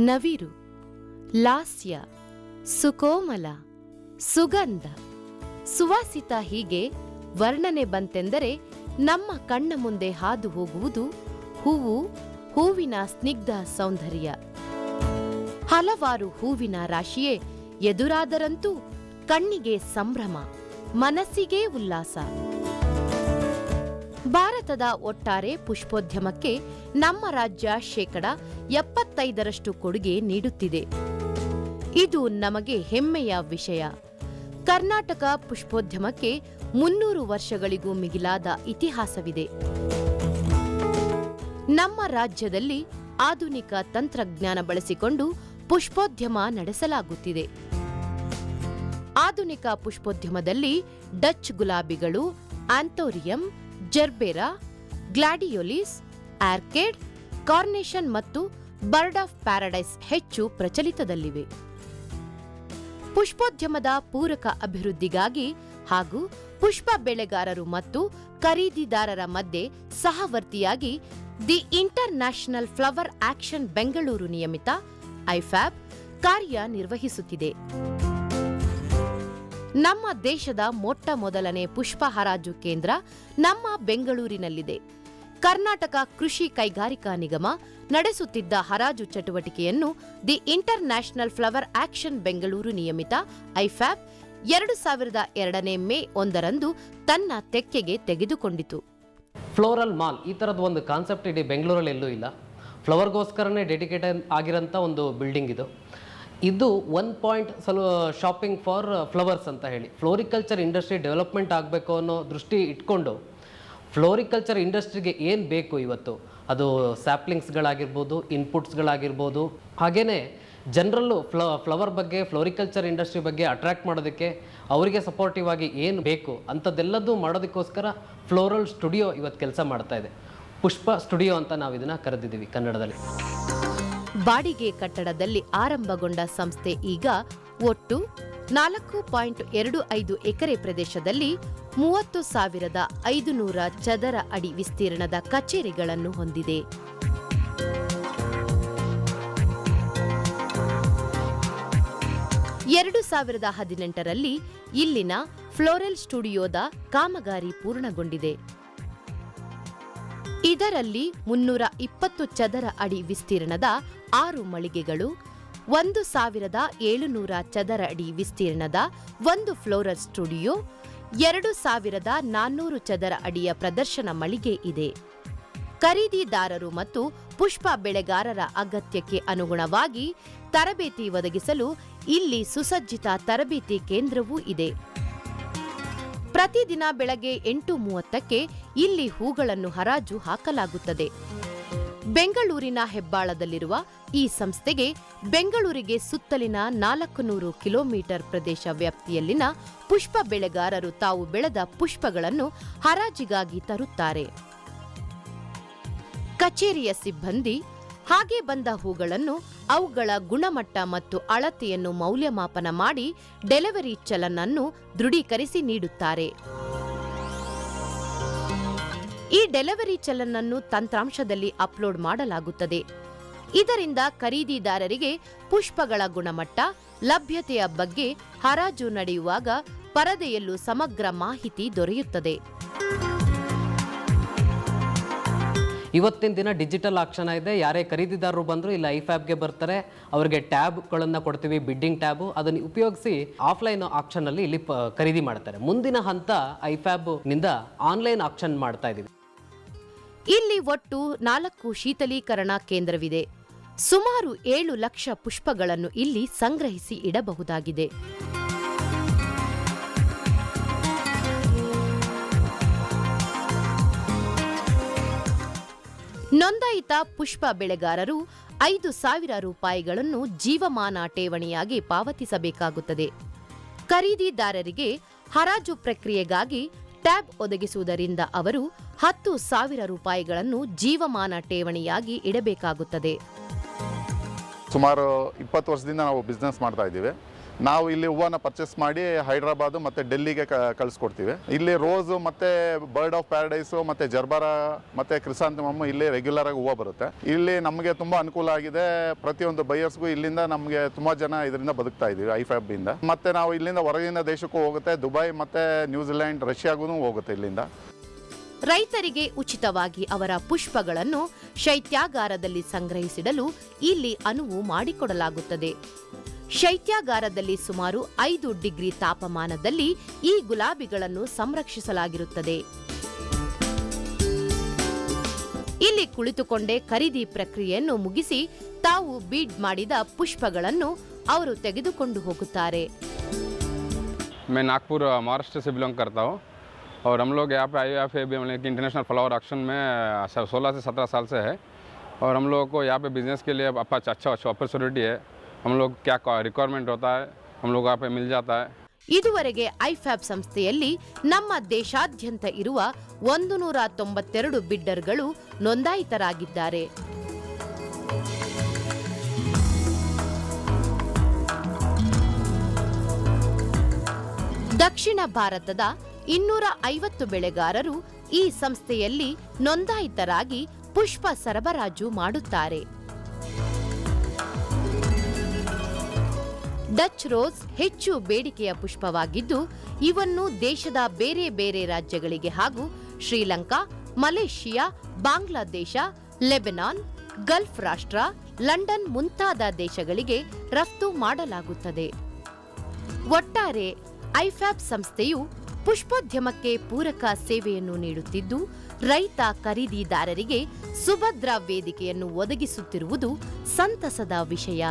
ನವಿರು, ಲಾಸ್ಯ, ಸುಕೋಮಲ, ಸುಗಂಧ. ಸುವಾಸಿತ ಹೀಗೆ ವರ್ಣನೆ ಬಂತೆಂದರೆ ನಮ್ಮ ಕಣ್ಣ ಮುಂದೆ ಹಾದು ಹೋಗುವುದು ಹೂವು, ಹೂವಿನ ಸ್ನಿಗ್ಧ ಸೌಂದರ್ಯ. ಹಲವಾರು ಹೂವಿನ ರಾಶಿಯೇ ಎದುರಾದರಂತೂ ಕಣ್ಣಿಗೆ ಸಂಭ್ರಮ, ಮನಸ್ಸಿಗೆ ಉಲ್ಲಾಸ. ಭಾರತದ ಒಟ್ಟಾರೆ ಪುಷ್ಪೋದ್ಯಮಕ್ಕೆ ನಮ್ಮ ರಾಜ್ಯ ಶೇಕಡ ಎಪ್ಪತ್ತೈದರಷ್ಟು ಕೊಡುಗೆ ನೀಡುತ್ತಿದೆ. ಇದು ನಮಗೆ ಹೆಮ್ಮೆಯ ವಿಷಯ. ಕರ್ನಾಟಕ ಪುಷ್ಪೋದ್ಯಮಕ್ಕೆ ಮುನ್ನೂರು ವರ್ಷಗಳಿಗೂ ಮಿಗಿಲಾದ ಇತಿಹಾಸವಿದೆ. ನಮ್ಮ ರಾಜ್ಯದಲ್ಲಿ ಆಧುನಿಕ ತಂತ್ರಜ್ಞಾನ ಬಳಸಿಕೊಂಡು ಪುಷ್ಪೋದ್ಯಮ ನಡೆಸಲಾಗುತ್ತಿದೆ. ಆಧುನಿಕ ಪುಷ್ಪೋದ್ಯಮದಲ್ಲಿ ಡಚ್ ಗುಲಾಬಿಗಳು, anthurium gerbera, gladiolus, orchid, carnation ಮತ್ತು ಬರ್ಡ್ ಆಫ್ ಪ್ಯಾರಡೈಸ್ ಹೆಚ್ಚು ಪ್ರಚಲಿತದಲ್ಲಿವೆ. ಪುಷ್ಪೋದ್ಯಮದ ಪೂರಕ ಅಭಿವೃದ್ಧಿಗಾಗಿ ಹಾಗೂ ಪುಷ್ಪ ಬೆಳೆಗಾರರು ಮತ್ತು ಖರೀದಿದಾರರ ಮಧ್ಯೆ ಸಹವರ್ತಿಯಾಗಿ the international flower auction Bengaluru ನಿಯಮಿತ ಐಫ್ಯಾಬ್ ಕಾರ್ಯನಿರ್ವಹಿಸುತ್ತಿದೆ. ನಮ್ಮ ದೇಶದ ಮೊಟ್ಟ ಮೊದಲನೇ ಪುಷ್ಪ ಹರಾಜು ಕೇಂದ್ರ ನಮ್ಮ ಬೆಂಗಳೂರಿನಲ್ಲಿದೆ. ಕರ್ನಾಟಕ ಕೃಷಿ ಕೈಗಾರಿಕಾ ನಿಗಮ ನಡೆಸುತ್ತಿದ್ದ ಹರಾಜು ಚಟುವಟಿಕೆಯನ್ನು the international flower auction Bengaluru ನಿಯಮಿತ ಐಫ್ಯಾಬ್ ಎರಡು ಸಾವಿರದ ಎರಡನೇ ಮೇ ಒಂದರಂದು ತನ್ನ ತೆಕ್ಕೆಗೆ ತೆಗೆದುಕೊಂಡಿತು. ಫ್ಲೋರಲ್ ಮಾಲ್ ಈ ಥರದ ಒಂದು ಕಾನ್ಸೆಪ್ಟ್ ಇಡೀ ಬೆಂಗಳೂರಲ್ಲಿ ಎಲ್ಲೂ ಇಲ್ಲ. ಫ್ಲವರ್ಗೋಸ್ಕರನೇ ಡೆಡಿಕೇಟೆಡ್ ಆಗಿರೋಂಥ ಒಂದು ಬಿಲ್ಡಿಂಗ್ ಇದು. ಇದು ಒನ್ ಪಾಯಿಂಟ್ ಸಲ ಶಾಪಿಂಗ್ ಫಾರ್ ಫ್ಲವರ್ಸ್ ಅಂತ ಹೇಳಿ. ಫ್ಲೋರಿಕಲ್ಚರ್ ಇಂಡಸ್ಟ್ರಿ ಡೆವಲಪ್ಮೆಂಟ್ ಆಗಬೇಕು ಅನ್ನೋ ದೃಷ್ಟಿ ಇಟ್ಕೊಂಡು ಫ್ಲೋರಿಕಲ್ಚರ್ ಇಂಡಸ್ಟ್ರಿಗೆ ಏನು ಬೇಕು ಇವತ್ತು? ಅದು ಸ್ಯಾಪ್ಲಿಂಗ್ಸ್ಗಳಾಗಿರ್ಬೋದು ಇನ್ಪುಟ್ಸ್ಗಳಾಗಿರ್ಬೋದು ಹಾಗೆಯೇ ಜನರಲ್ಲು ಫ್ಲ ಫ್ಲವರ್ ಬಗ್ಗೆ ಫ್ಲೋರಿಕಲ್ಚರ್ ಇಂಡಸ್ಟ್ರಿ ಬಗ್ಗೆ ಅಟ್ರ್ಯಾಕ್ಟ್ ಮಾಡೋದಕ್ಕೆ ಅವರಿಗೆ ಸಪೋರ್ಟಿವ್ ಆಗಿ ಏನು ಬೇಕು ಅಂಥದ್ದೆಲ್ಲದೂ ಮಾಡೋದಕ್ಕೋಸ್ಕರ ಫ್ಲೋರಲ್ ಸ್ಟುಡಿಯೋ ಇವತ್ತು ಕೆಲಸ ಮಾಡ್ತಾ ಇದೆ. ಪುಷ್ಪ ಸ್ಟುಡಿಯೋ ಅಂತ ನಾವು ಇದನ್ನು ಕರೆದಿದ್ದೀವಿ ಕನ್ನಡದಲ್ಲಿ. ಬಾಡಿಗೆ ಕಟ್ಟಡದಲ್ಲಿ ಆರಂಭಗೊಂಡ ಸಂಸ್ಥೆ ಈಗ ಒಟ್ಟು ನಾಲ್ಕು ಪಾಯಿಂಟ್ ಎರಡು ಐದು ಎಕರೆ ಪ್ರದೇಶದಲ್ಲಿ ಮೂವತ್ತು ಸಾವಿರದ ಐದು ನೂರ ಚದರ ಅಡಿ ವಿಸ್ತೀರ್ಣದ ಕಚೇರಿಗಳನ್ನು ಹೊಂದಿದೆ. ಎರಡು ಸಾವಿರದ ಹದಿನೆಂಟರಲ್ಲಿ ಇಲ್ಲಿನ ಫ್ಲೋರೆಲ್ ಸ್ಟುಡಿಯೋದ ಕಾಮಗಾರಿ ಪೂರ್ಣಗೊಂಡಿದೆ. ಇದರಲ್ಲಿ ಮುನ್ನೂರ ಇಪ್ಪತ್ತು ಚದರ ಅಡಿ ವಿಸ್ತೀರ್ಣದ ಆರು ಮಳಿಗೆಗಳು, ಒಂದು ಸಾವಿರದ ಏಳುನೂರ ಚದರ ಅಡಿ ವಿಸ್ತೀರ್ಣದ ಒಂದು ಫ್ಲೋರಲ್ ಸ್ಟುಡಿಯೋ, ಎರಡು ಸಾವಿರದ ನಾನ್ನೂರು ಚದರ ಅಡಿಯ ಪ್ರದರ್ಶನ ಮಳಿಗೆ ಇದೆ. ಖರೀದಿದಾರರು ಮತ್ತು ಪುಷ್ಪ ಬೆಳೆಗಾರರ ಅಗತ್ಯಕ್ಕೆ ಅನುಗುಣವಾಗಿ ತರಬೇತಿ ಒದಗಿಸಲು ಇಲ್ಲಿ ಸುಸಜ್ಜಿತ ತರಬೇತಿ ಕೇಂದ್ರವೂ ಇದೆ. ಪ್ರತಿದಿನ ಬೆಳಗ್ಗೆ ಎಂಟು ಮೂವತ್ತಕ್ಕೆ ಇಲ್ಲಿ ಹೂಗಳನ್ನು ಹರಾಜು ಹಾಕಲಾಗುತ್ತದೆ. ಬೆಂಗಳೂರಿನ ಹೆಬ್ಬಾಳದಲ್ಲಿರುವ ಈ ಸಂಸ್ಥೆಗೆ ಬೆಂಗಳೂರಿಗೆ ಸುತ್ತಲಿನ ನಾಲ್ಕು ನೂರು ಕಿಲೋಮೀಟರ್ ಪ್ರದೇಶ ವ್ಯಾಪ್ತಿಯಲ್ಲಿನ ಪುಷ್ಪ ಬೆಳೆಗಾರರು ತಾವು ಬೆಳೆದ ಪುಷ್ಪಗಳನ್ನು ಹರಾಜಿಗಾಗಿ ತರುತ್ತಾರೆ. ಕಚೇರಿಯ ಸಿಬ್ಬಂದಿ, ಹಾಗೆ ಬಂದ ಹೂಗಳನ್ನು ಅವುಗಳ ಗುಣಮಟ್ಟ ಮತ್ತು ಅಳತೆಯನ್ನು ಮೌಲ್ಯಮಾಪನ ಮಾಡಿ ಡೆಲಿವರಿ ಚಲನ್ ಅನ್ನು ದೃಢೀಕರಿಸಿ ನೀಡುತ್ತಾರೆ. ಈ ಡೆಲಿವರಿ ಚಲನ್ ಅನ್ನು ತಂತ್ರಾಂಶದಲ್ಲಿ ಅಪ್ಲೋಡ್ ಮಾಡಲಾಗುತ್ತದೆ. ಇದರಿಂದ ಖರೀದಿದಾರರಿಗೆ ಪುಷ್ಪಗಳ ಗುಣಮಟ್ಟ, ಲಭ್ಯತೆಯ ಬಗ್ಗೆ ಹರಾಜು ನಡೆಯುವಾಗ ಪರದೆಯಲ್ಲೂ ಸಮಗ್ರ ಮಾಹಿತಿ ದೊರೆಯುತ್ತದೆ. ಇವತ್ತಿನ ದಿನ ಡಿಜಿಟಲ್ ಆಕ್ಷನ್ ಇದೆ. ಯಾರೇ ಖರೀದಿದಾರರು ಬಂದರೂ ಇಲ್ಲ ಐಫ್ಯಾಬ್ಗೆ ಬರ್ತಾರೆ. ಅವರಿಗೆ ಟ್ಯಾಬ್ಗಳನ್ನು ಕೊಡ್ತೀವಿ, ಬಿಡ್ಡಿಂಗ್ ಟ್ಯಾಬು. ಅದನ್ನು ಉಪಯೋಗಿಸಿ ಆಫ್ಲೈನ್ ಆಕ್ಷನಲ್ಲಿ ಇಲ್ಲಿ ಖರೀದಿ ಮಾಡ್ತಾರೆ. ಮುಂದಿನ ಹಂತ ಐಫ್ಯಾಬ್ನಿಂದ ಆನ್ಲೈನ್ ಆಕ್ಷನ್ ಮಾಡ್ತಾ ಇದ್ದೀವಿ. ಇಲ್ಲಿ ಒಟ್ಟು ನಾಲ್ಕು ಶೀತಲೀಕರಣ ಕೇಂದ್ರವಿದೆ. ಸುಮಾರು ಏಳು ಲಕ್ಷ ಪುಷ್ಪಗಳನ್ನು ಇಲ್ಲಿ ಸಂಗ್ರಹಿಸಿ ಇಡಬಹುದಾಗಿದೆ. ನೋಂದಾಯಿತ ಪುಷ್ಪ ಬೆಳೆಗಾರರು ಐದು ಸಾವಿರ ರೂಪಾಯಿಗಳನ್ನು ಜೀವಮಾನ ಠೇವಣಿಯಾಗಿ ಪಾವತಿಸಬೇಕಾಗುತ್ತದೆ. ಖರೀದಿದಾರರಿಗೆ ಹರಾಜು ಪ್ರಕ್ರಿಯೆಗಾಗಿ ಟ್ಯಾಬ್ ಒದಗಿಸುವುದರಿಂದ ಅವರು ಹತ್ತು ಸಾವಿರ ರೂಪಾಯಿಗಳನ್ನು ಜೀವಮಾನ ಠೇವಣಿಯಾಗಿ ಇಡಬೇಕಾಗುತ್ತದೆ. ಸುಮಾರು ಇಪ್ಪತ್ತು ವರ್ಷದಿಂದ ನಾವು ಬಿಸ್ನೆಸ್ ಮಾಡ್ತಾ ಇದ್ದೀವಿ. ನಾವು ಇಲ್ಲಿ ಹೂವನ್ನ ಪರ್ಚೇಸ್ ಮಾಡಿ ಹೈದ್ರಾಬಾದ್ ಮತ್ತೆ ಡೆಲ್ಲಿಗೆ ಕಳಿಸ್ಕೊಡ್ತೀವಿ. ಇಲ್ಲಿ ರೋಸ್ ಮತ್ತೆ ಬರ್ಡ್ ಆಫ್ ಪ್ಯಾರಡೈಸು ಮತ್ತೆ ಜರ್ಬಾರ ಮತ್ತೆ ಕ್ರಿಸಾಂತಮಮ್ ಇಲ್ಲಿ ರೆಗ್ಯುಲರ್ ಆಗಿ ಹೂವು ಬರುತ್ತೆ. ಇಲ್ಲಿ ನಮಗೆ ತುಂಬಾ ಅನುಕೂಲ ಆಗಿದೆ. ಪ್ರತಿಯೊಂದು ಬೈಯರ್ಸ್ಗೂ ಇಲ್ಲಿಂದ ನಮಗೆ ತುಂಬಾ ಜನ ಇದರಿಂದ ಬದುಕ್ತಾ ಇದೀವಿ ಐ ಫ್ಯಾಬ್ ಇಂದ. ಮತ್ತೆ ನಾವು ಇಲ್ಲಿಂದ ಹೊರಗಿನ ದೇಶಕ್ಕೂ ಹೋಗುತ್ತೆ. ದುಬೈ ಮತ್ತೆ ನ್ಯೂಜಿಲೆಂಡ್ ರಷ್ಯಾಗೂ ಹೋಗುತ್ತೆ ಇಲ್ಲಿಂದ. ರೈತರಿಗೆ ಉಚಿತವಾಗಿ ಅವರ ಪುಷ್ಪಗಳನ್ನು ಶೈತ್ಯಾಗಾರದಲ್ಲಿ ಸಂಗ್ರಹಿಸಿಡಲು ಇಲ್ಲಿ ಅನುವು ಮಾಡಿಕೊಡಲಾಗುತ್ತದೆ. ಶೈತ್ಯಾಗಾರದಲ್ಲಿ ಸುಮಾರು ಐದು ಡಿಗ್ರಿ ತಾಪಮಾನದಲ್ಲಿ ಈ ಗುಲಾಬಿಗಳನ್ನು ಸಂರಕ್ಷಿಸಲಾಗಿರುತ್ತದೆ ಇಲ್ಲಿ ಕುಳಿತುಕೊಂಡೇ ಖರೀದಿ ಪ್ರಕ್ರಿಯೆಯನ್ನು ಮುಗಿಸಿ ತಾವು ಬೀಡ್ ಮಾಡಿದ ಪುಷ್ಪಗಳನ್ನು ಅವರು ತೆಗೆದುಕೊಂಡು ಹೋಗುತ್ತಾರೆ मैं नागपुर महाराष्ट्र से बिलोंग करता हूँ और हम लोग यहाँ पे आई एफ ए बी मतलब कि इंटरनेशनल फ्लावर ऑक्शन में सोलह से सत्रह साल से है और हम लोगों को यहाँ पे बिज़नेस के लिए अच्छा अच्छा अच्छा अपॉर्चुनिटी है हम लोग क्या रिक्वायरमेंट होता है हम लोग यहाँ पे मिल जाता है ಇದುವರೆಗೆ ಐಫ್ಯಾಬ್ ಸಂಸ್ಥೆಯಲ್ಲಿ ನಮ್ಮ ದೇಶಾದ್ಯಂತ ಇರುವ ಒಂದು ನೂರ ತೊಂಬತ್ತೆರಡು ಬಿಡ್ಡರ್ಗಳು ನೋಂದಾಯಿತರಾಗಿದ್ದಾರೆ ದಕ್ಷಿಣ ಭಾರತದ ಇನ್ನೂರ ಐವತ್ತು ಬೆಳೆಗಾರರು ಈ ಸಂಸ್ಥೆಯಲ್ಲಿ ನೋಂದಾಯಿತರಾಗಿ ಪುಷ್ಪ ಸರಬರಾಜು ಮಾಡುತ್ತಾರೆ ಡಚ್ ರೋಸ್ ಹೆಚ್ಚು ಬೇಡಿಕೆಯ ಪುಷ್ಪವಾಗಿದ್ದು, ಇವನ್ನು ದೇಶದ ಬೇರೆ ಬೇರೆ ರಾಜ್ಯಗಳಿಗೆ ಹಾಗೂ Sri Lanka, Malaysia, Bangladesh, Lebanon, gulf ರಾಷ್ಟ್ರ, ಲಂಡನ್ ಮುಂತಾದ ದೇಶಗಳಿಗೆ ರಫ್ತು ಮಾಡಲಾಗುತ್ತದೆ. ಒಟ್ಟಾರೆ, ಐಫ್ಯಾಬ್ ಸಂಸ್ಥೆಯು ಪುಷ್ಪೋದ್ಯಮಕ್ಕೆ ಪೂರಕ ಸೇವೆಯನ್ನು ನೀಡುತ್ತಿದ್ದು, ರೈತ ಖರೀದಿದಾರರಿಗೆ ಸುಭದ್ರ ವೇದಿಕೆಯನ್ನು ಒದಗಿಸುತ್ತಿರುವುದು ಸಂತಸದ ವಿಷಯ.